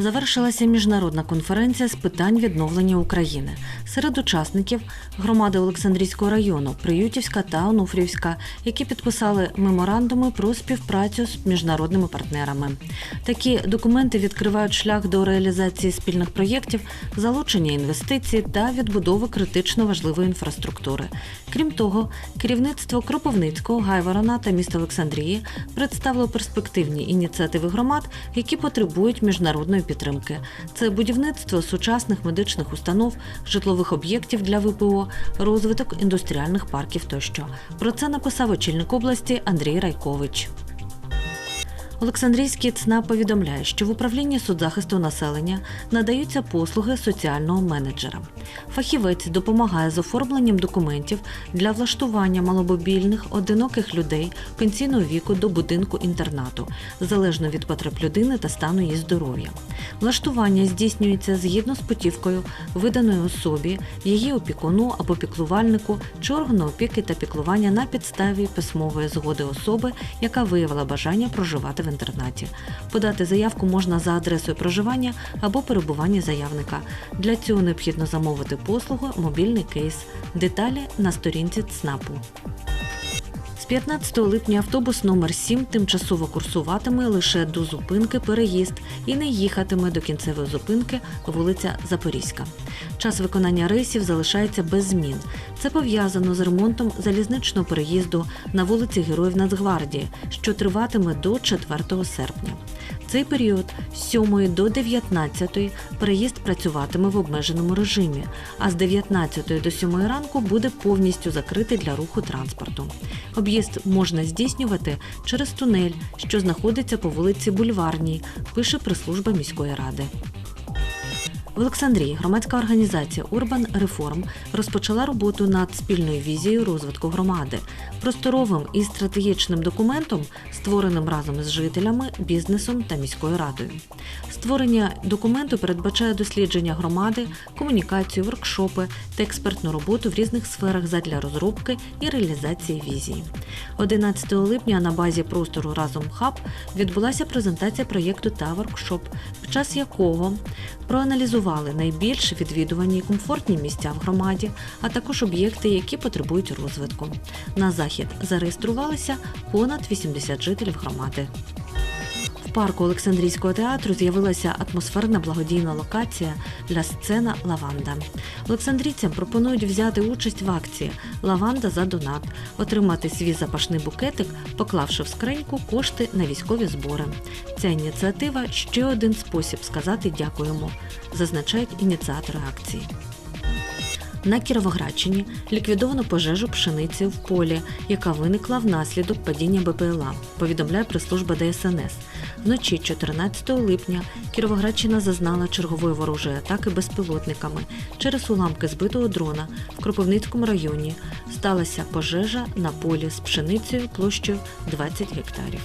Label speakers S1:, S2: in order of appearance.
S1: завершилася міжнародна конференція з питань відновлення України. Серед учасників громади Олександрійського району, Приютівська та Онуфрівська, які підписали меморандуми про співпрацю з міжнародними партнерами. Такі документи відкривають шлях до реалізації спільних проєктів, залучення інвестицій та відбудови критично важливої інфраструктури. Крім того, керівництво Кропивницького, Гайворона та міста Олександрії представило перспективні ініціативи громад, які потребують міжнародної підтримки. Це будівництво сучасних медичних установ, житлових об'єктів для ВПО, розвиток індустріальних парків тощо. Про це написав очільник області Андрій Райкович. Олександрійський ЦНА повідомляє, що в управлінні соцзахисту населення надаються послуги соціального менеджера. Фахівець допомагає з оформленням документів для влаштування маломобільних одиноких людей пенсійного віку до будинку інтернату, залежно від потреб людини та стану її здоров'я. Влаштування здійснюється згідно з путівкою, виданою особі, її опікуну або піклувальнику чи органу опіки та піклування на підставі письмової згоди особи, яка виявила бажання проживати в інтернаті. Подати заявку можна за адресою проживання або перебування заявника. Для цього необхідно замовити послугу мобільний кейс. Деталі на сторінці ЦНАПу. З 15 липня автобус номер 7 тимчасово курсуватиме лише до зупинки переїзд і не їхатиме до кінцевої зупинки вулиця Запорізька. Час виконання рейсів залишається без змін. Це пов'язано з ремонтом залізничного переїзду на вулиці Героїв Нацгвардії, що триватиме до 4 серпня. Цей період з 7 до 19 переїзд працюватиме в обмеженому режимі, а з 19 до 7 ранку буде повністю закритий для руху транспорту. Об'їзд можна здійснювати через тунель, що знаходиться по вулиці Бульварній, пише прес-служба міської ради. В Олександрії громадська організація Урбан Реформ розпочала роботу над спільною візією розвитку громади, просторовим і стратегічним документом, створеним разом із жителями, бізнесом та міською радою. Створення документу передбачає дослідження громади, комунікацію, воркшопи та експертну роботу в різних сферах задля розробки і реалізації візії. 11 липня на базі простору Разом Хаб відбулася презентація проєкту та воркшоп, під час якого проаналізували найбільш відвідувані і комфортні місця в громаді, а також об'єкти, які потребують розвитку. На захід зареєструвалися понад 80 жителів громади. Парку Олександрійського театру з'явилася атмосферна благодійна локація для сцена Лаванда. Олександрійцям пропонують взяти участь в акції Лаванда за донат, отримати свій запашний букетик, поклавши в скриньку кошти на військові збори. Ця ініціатива ще один спосіб сказати дякуємо, зазначають ініціатори акції. На Кіровоградщині ліквідовано пожежу пшениці в полі, яка виникла внаслідок падіння БПЛА, повідомляє прес-служба ДСНС. Вночі 14 липня Кіровоградщина зазнала чергової ворожої атаки безпілотниками. Через уламки збитого дрона в Кропивницькому районі сталася пожежа на полі з пшеницею площею 20 гектарів.